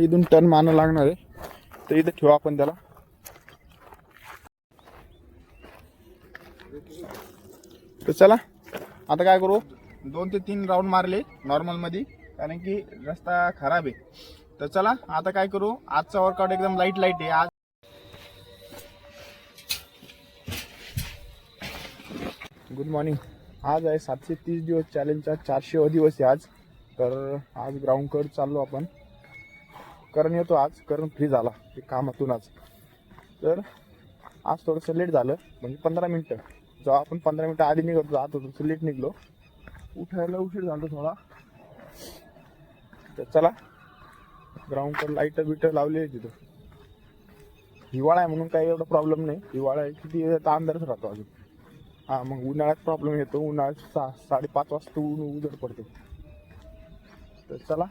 इथून टर्न मारणं लागणार आहे. तर इथं ठेवू आपण त्याला. तर चला आता काय करू? दोन ते तीन राऊंड मारले नॉर्मलमध्ये कारण की रस्ता खराब आहे. तर चला आता काय करू? आजचा वर्कआउट एकदम लाइट लाइट आहे. आज गुड मॉर्निंग आज आहे सातशे तीस दिवस चॅलेंजचा चारशे दिवस आहे आज. तर आज ग्राउंड कट चाललो आपण. करण येतो आज करण फ्री झाला ते कामातून आज. तर आज थोडंसं लेट झालं म्हणजे पंधरा मिनटं. जेव्हा आपण पंधरा मिनटं आधी निघतो जात होतो लेट निघलो. उठायला उशीर झाला थोडा. तर चला ग्राउंडवर लाइट बिट लावली आहे तिथं. हिवाळा आहे म्हणून काही एवढा प्रॉब्लेम नाही. हिवाळा आहे किती आता अंधारच राहतो अजून. हां मग उन्हाळ्यात प्रॉब्लेम येतो. उन्हाळ्यात सा साडेपाच वाजता ऊन उजड पडतो. तर चला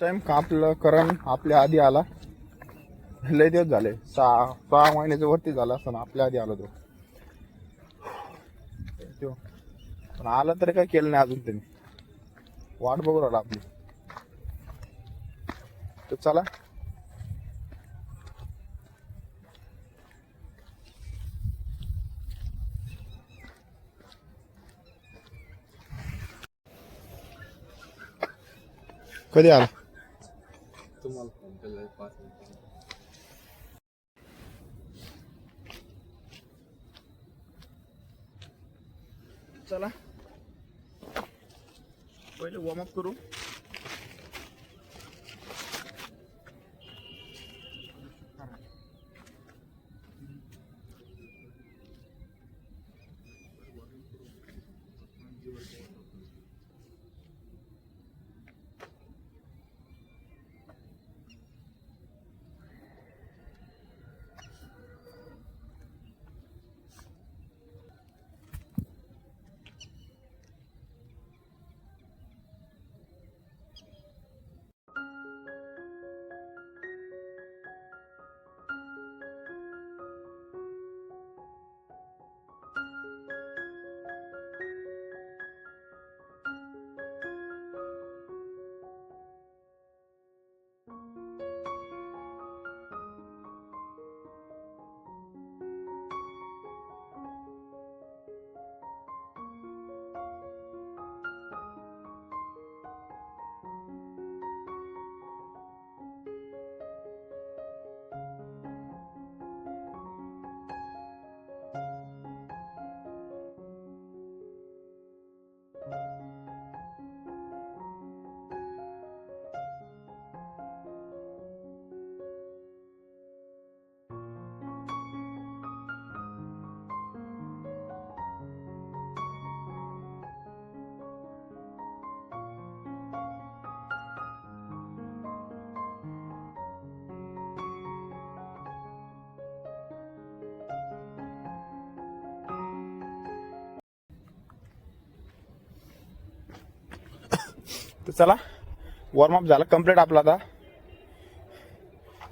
टाइम आपलं करण आपल्या आधी आला. लय दिवस झाले. सहा सहा महिन्याच्या वरती झाला असं आपल्या आधी आला तो. तो. पण आला तरी काय केलं नाही अजून त्यांनी. वाट बघू राहिला आपली. तर चला. कधी आला? तर चला वॉर्मअप झाला कंप्लीट आपला आता.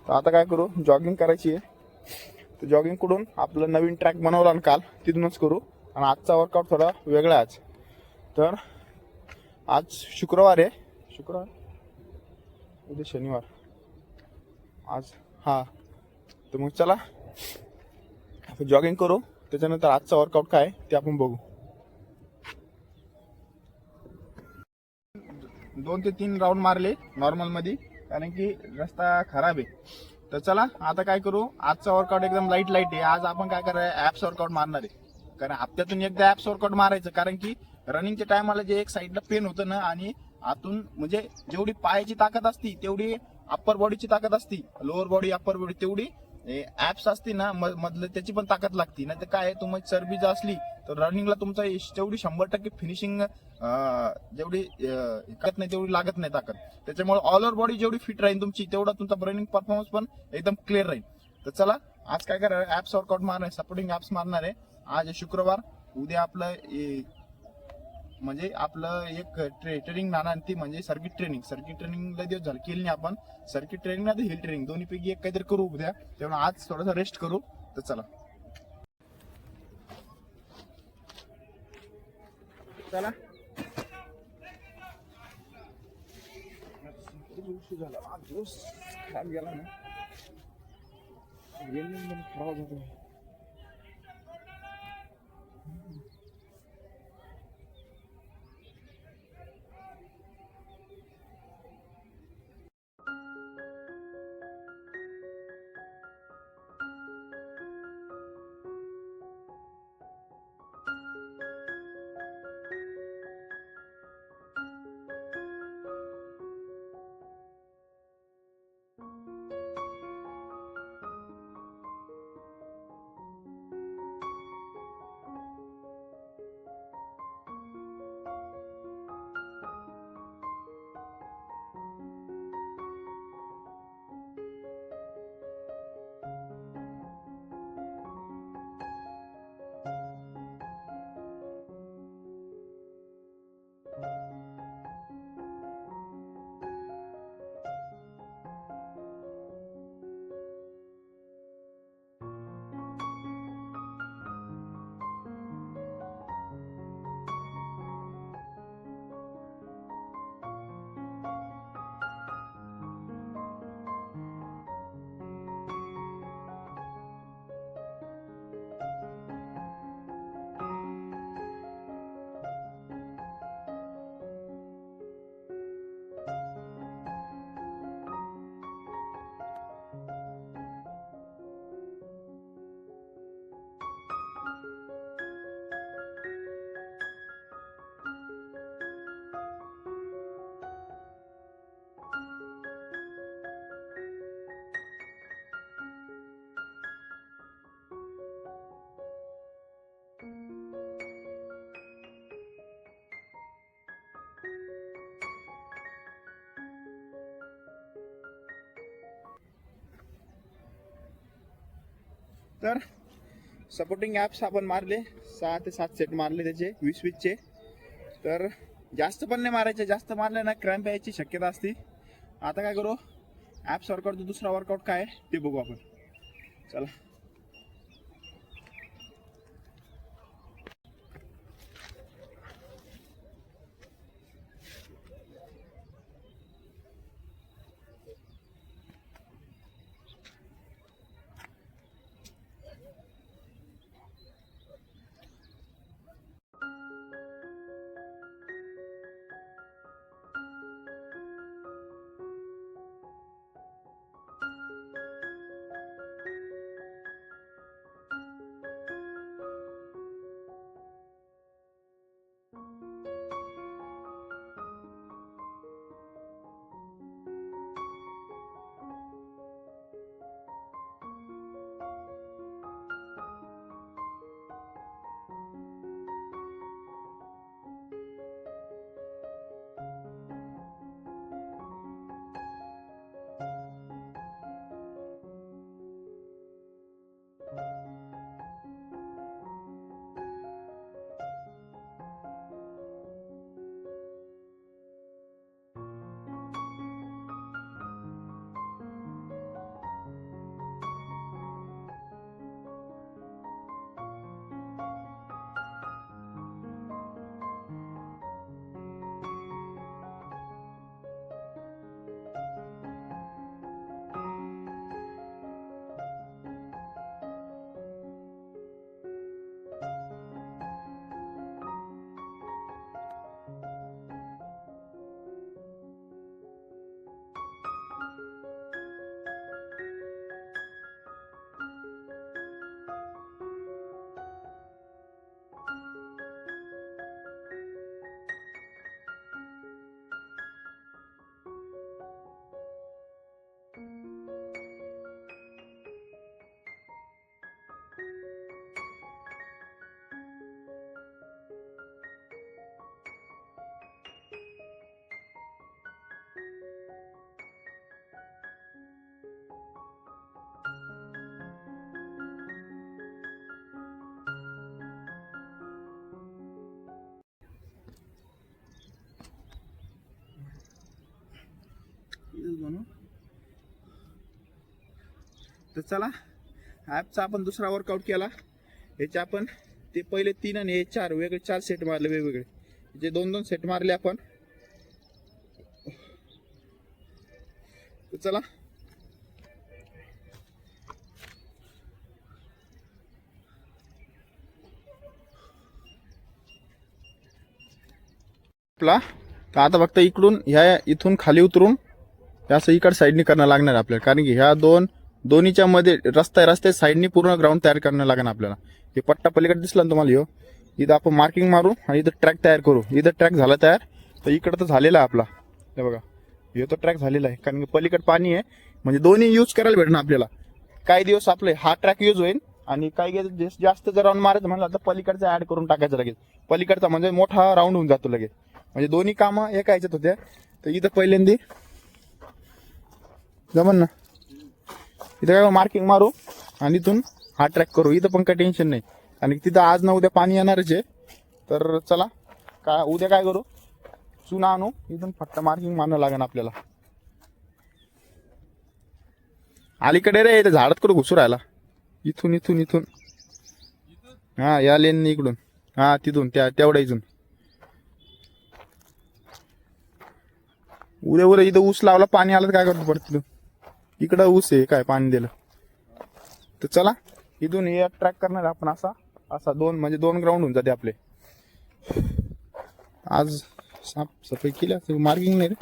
तर आता काय करू जॉगिंग करायची आहे. तर जॉगिंग करून आपलं नवीन ट्रॅक बनवला आणि काल तिथूनच करू. आणि आजचा वर्कआउट थोडा वेगळा आज. तर आज शुक्रवार आहे. शुक्रवार? उद्या शनिवार. आज हा. तर मग चला आपण जॉगिंग करू. त्याच्यानंतर आजचा वर्कआउट काय आहे ते आपण बघू. दोन ते तीन राऊंड मारले नॉर्मलमध्ये कारण की रस्ता खराब आहे. तर चला आता काय करू? आजचा वर्कआउट एकदम लाइट लाइट आहे. आज आपण काय करायचं? ऍप्स वर्कआउट मारणार आहे. कारण हप्त्यातून एकदा ऍप्स वर्कआउट मारायचं कारण की रनिंगच्या टायमाला जे एक साईडला पेन होतं ना आणि आतून म्हणजे जेवढी पायाची ताकद असती तेवढी अप्पर बॉडीची ताकद असती लोअर बॉडी अप्पर बॉडी तेवढी ऍप्स असते ना म- मधलं त्याची पण ताकद लागती. नाही तर काय तुम्ही चरबी जर असली तर रनिंगला तुमचा जेवढी शंभर टक्के फिनिशिंग जेवढी करत नाही तेवढी लागत नाही ताकद. त्याच्यामुळे ऑल ओव्हर बॉडी जेवढी फिट राहील तुमची तेवढा तुमचा रनिंग परफॉर्मन्स पण एकदम क्लिअर राहील तर चला आज काय करा ऍप्स वर्कआउट मारणार आहे सपोर्टिंग ऍप्स मारणार आहे. आज शुक्रवार उद्या आपलं ए, म्हणजे आपलं एक ट्रेनिंग नाणार ती म्हणजे सर्किट ट्रेनिंग. सर्किट ट्रेनिंगला दिवस झालं. केली नाही आपण. सर्किट ट्रेनिंग नाही हिल ट्रेनिंग दोन्ही पैकी एक काहीतरी करू उद्या. तेव्हा आज थोडासा रेस्ट करू. तर चला. चला. झाला गेला ना. खराब तर सपोर्टिंग ॲप्स आपण मारले. सहा ते सात सेट मारले त्याचे वीस वीसचे तर जास्त पण नाही मारायचे जास्त मारले ना क्रॅम्प यायची शक्यता असते. आता काय करू? ॲप्स वर्कआउट दुसरा वर्कआउट काय ते बघू आपण. चला. इथंच बनवू तर चला ॲपचा आपण दुसरा वर्कआउट केला. याचे आपण ते पहिले तीन आणि हे चार वेगळे चार सेट मारले वेगवेगळे. जे दोन दोन सेट मारले आपण. तर चला. आपला तर आता फक्त इकडून ह्या इथून खाली उतरून असं इकडं साईडनी करणं लागणार आपल्याला. कारण की ह्या दोन दोन्हीच्या मध्ये रस्ता आहे रस्त्या साईडनी पूर्ण ग्राउंड तयार करणं लागणार आपल्याला. हे पट्टा पलीकडे दिसला ना तुम्हाला ह्यो इथं आपण मार्किंग मारू आणि इथं ट्रॅक तयार करू. इथं ट्रॅक झाला तयार. तर इकडं तर झालेला आहे आपला. हे बघा. हे तो ट्रॅक झालेला आहे. कारण की पलीकडे पाणी आहे. म्हणजे दोन्ही यूज करायला भेटणार आपल्याला. काही दिवस आपले हा ट्रॅक यूज होईल आणि काही जास्त जर राऊंड मारायचं म्हणलं तर पलीकडचा ऍड करून टाकायचं लगेच. पलीकडचा म्हणजे मोठा राऊंड होऊन जातो लगेच. म्हणजे दोन्ही कामं एका ह्याच्यात होत्या. तर इथं पहिल्यांदा जमन ना. इथं काय मार्किंग मारू आणि इथून हा ट्रॅक करू. इथं पण काही टेन्शन नाही. आणि तिथं आज ना उद्या पाणी येणारच आहे. तर चला काय उद्या काय करू? चुना आणू. इथून फक्त मार्किंग मारणं लागेल आपल्याला. अलीकडे रे इथं झाडात कुठं घुसू राहिला? इथून इथून इथून. हा या लेन इकडून. हा तिथून त्या तेवढ्या इथून. उद्या उद्या इथं ऊस लावला पाणी आलं तर काय करतो पडत तिथं? इकडं ऊस आहे काय पाणी दिलं. तर चला इथून एक ट्रॅक करणार आपण असा असा दोन म्हणजे दोन ग्राउंड होऊन जाते आपले. आज साफसफाई केली असते मार्किंग नाही रे.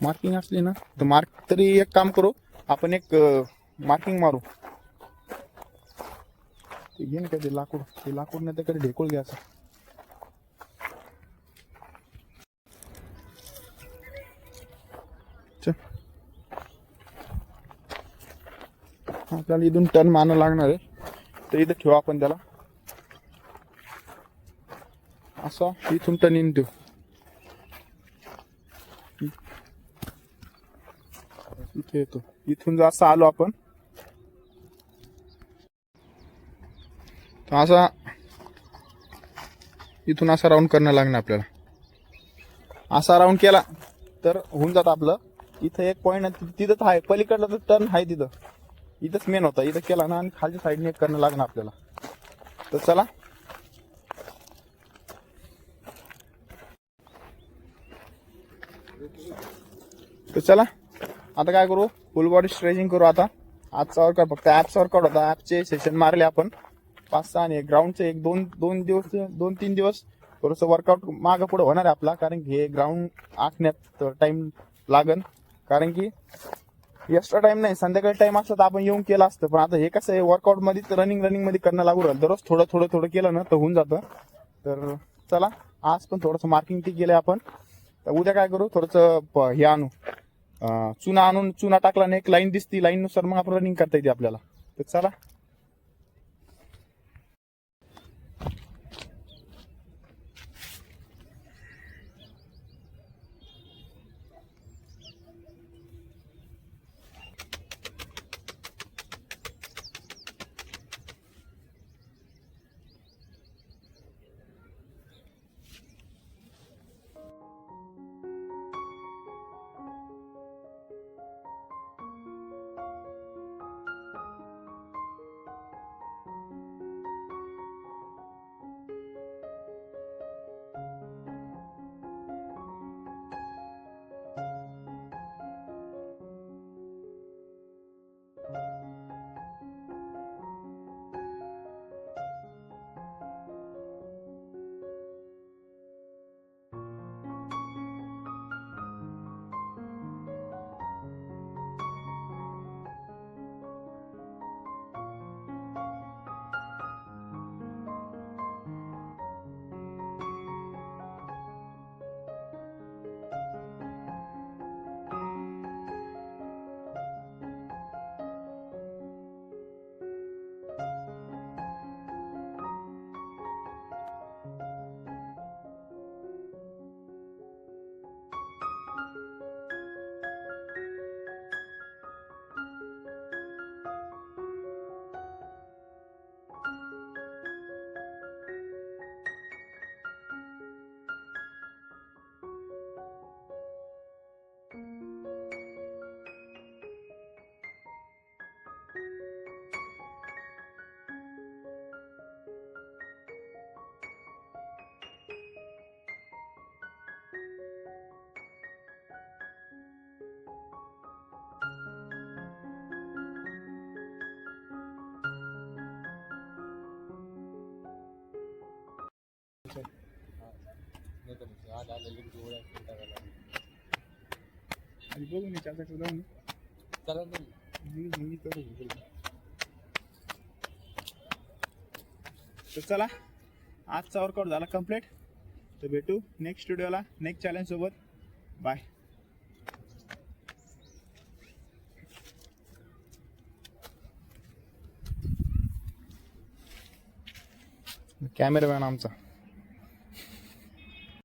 मार्किंग असली ना तर मार्क तरी एक काम करू आपण एक मार्किंग मारू. ते घेईन का ते लाकूड ते लाकूड नाही त्याकडे ढेकूळ घ्यायचं चल. आपल्याला इथून टर्न मारणं लागणार आहे. तर इथं ठेवू आपण त्याला. असा इथून टर्न येऊन देऊ इथे येतो. इथून जर असं आलो आपण. तर असा इथून असा राऊंड करणं लागणार आपल्याला. असा राऊंड केला तर होऊन जात आपलं. इथं एक पॉईंट आहे तिथंच आहे. पलीकडलं तर टर्न आहे तिथं. इथंच मेन होता. इथं केला ना आणि खालच्या साईडने एक करणं लागणार आपल्याला. तर चला. तर चला. आता काय करू? फुल बॉडी स्ट्रेचिंग करू आता. आजचा वर्कआउट फक्त ॲपचा वर्कआउट होता ॲपचे सेशन मारले आपण. पाच सहा आणि ग्राउंडचे एक दोन दोन दिवस दोन तीन दिवस थोडंसं वर्कआउट मागं पुढं होणार आहे आपला. कारण की हे ग्राउंड आखण्यात टाइम लागन. कारण की एक्स्ट्रा टाइम नाही संध्याकाळी टाइम असला तर आपण येऊन केलं असतं. पण आता हे कसं आहे वर्कआउटमध्ये रनिंग रनिंगमध्ये करणं लागू राहिलं. दररोज थोडं थोडं थोडं केलं ना तर होऊन जातं. तर चला आज पण थोडंसं मार्किंग टी केलंय आपण. तर उद्या काय करू? थोडंसं प- हे आणू. चुना आणून चुना टाकला ना एक लाईन दिसती. लाईननुसार मग आपण रनिंग करता येते आपल्याला. तर चला. आणि बघू मी चाचा जाऊन? चला ना. मी मी करू तर चला आजचा वर्कआउट झाला कंप्लीट तर भेटू नेक्स्ट व्हिडिओला नेक्स्ट चॅलेंज सोबत. बाय कॅमेरामॅन आमचा.